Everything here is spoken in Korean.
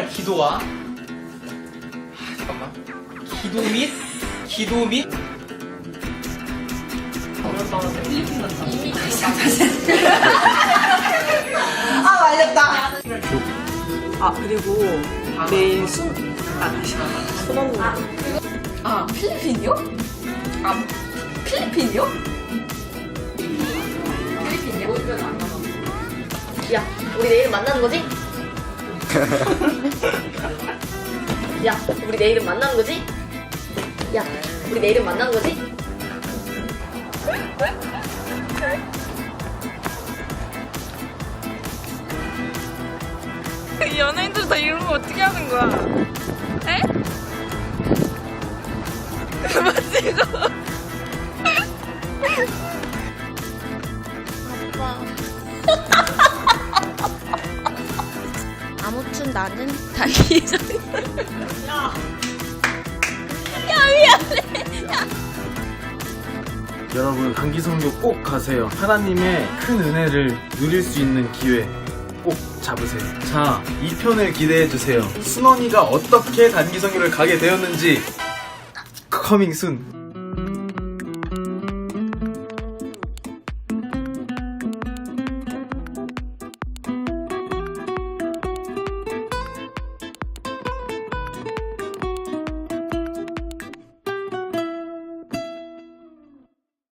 할 기도와 아, 잠깐만 기도 및 기도 및 아 말렸다. 아 그리고 내일 순 아, 다시 순원 아 필리핀이요? 아 필리핀이요? 필리핀이요? 야, 우리 내일 만나는 거지? 야, 우리 내일은 만나는 거지? 야, 우리 내일은 만나는 거지? 연예인들 다 이런 거 어떻게 하는 거야? 에? 맞지 이거? 아 무튼 나는 달리자. 여러분 단기 성교 꼭 가세요. 하나님의 큰 은혜를 누릴 수 있는 기회 꼭 잡으세요. 자, 2편을 기대해 주세요. 순원이가 어떻게 단기 성교를 가게 되었는지 커밍 순.